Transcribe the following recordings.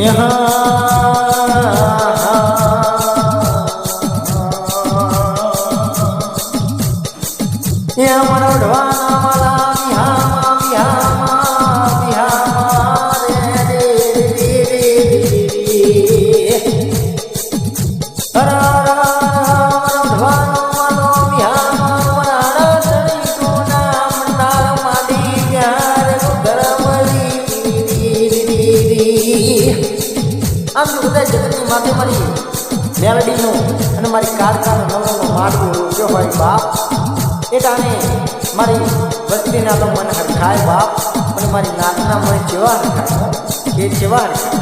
यहाँ આમ બધા જગતની માથે મારી મેલડીનો અને મારી કારખાનો નવનો માર્ગ ઉઠ્યો ભાઈ બાપ? એ ટાણે મારી વસ્તીના તો મન હરખાય બાપ અને મારી નાતના મને જેવા હરખાય. એ જેવા હરખાય?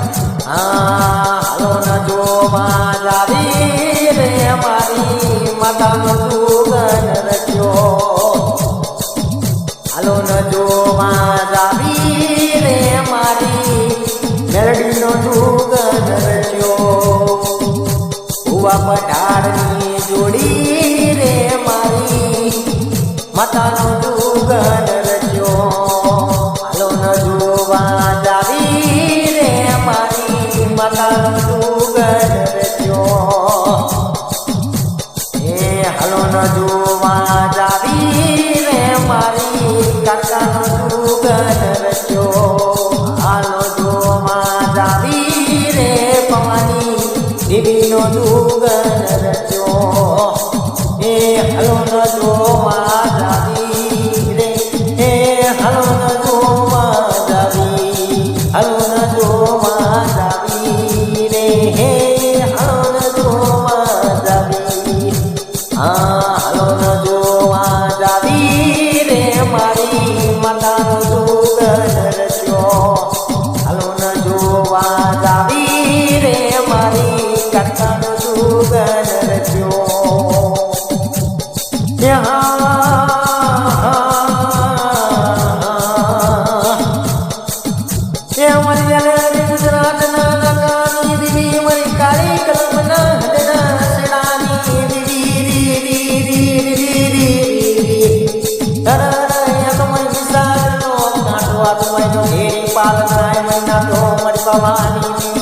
હા જો મારી મારી માતાનો સુગન રચ્યો. હાલો ન જો મારી મારી મેલડીનો સુગન મારા વીરે મારી કાકાનો સુગન રચ્યો હાલો જો મારા વીરે પવાની દેવીનો સુગન રચ્યો એ હલો ન જો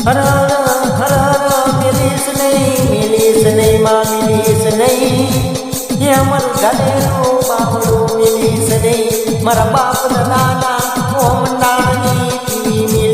હર હર હર મિલીશ નહીં મિલીશ નહીં માં મિલીશ નહીં એ અમર ગલેનું મારા બાપ દાદા ઓમ નાની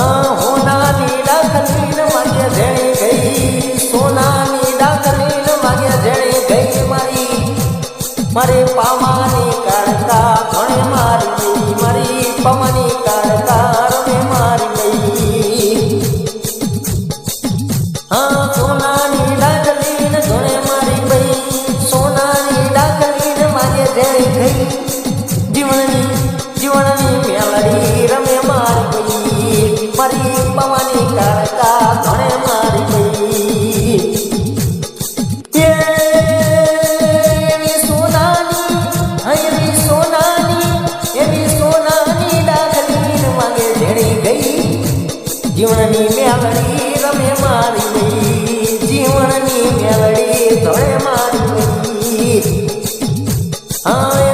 હોનાની દાખલીન માગે જેણે ગઈ. સોનાની દાખલીન માગે જેણે ગઈ મારી. મારે પાવાની કરતા ઘણે મારી. જીવણની મેલડી તમે મારી ગઈ જીવનની મેલડી તમે મારી હા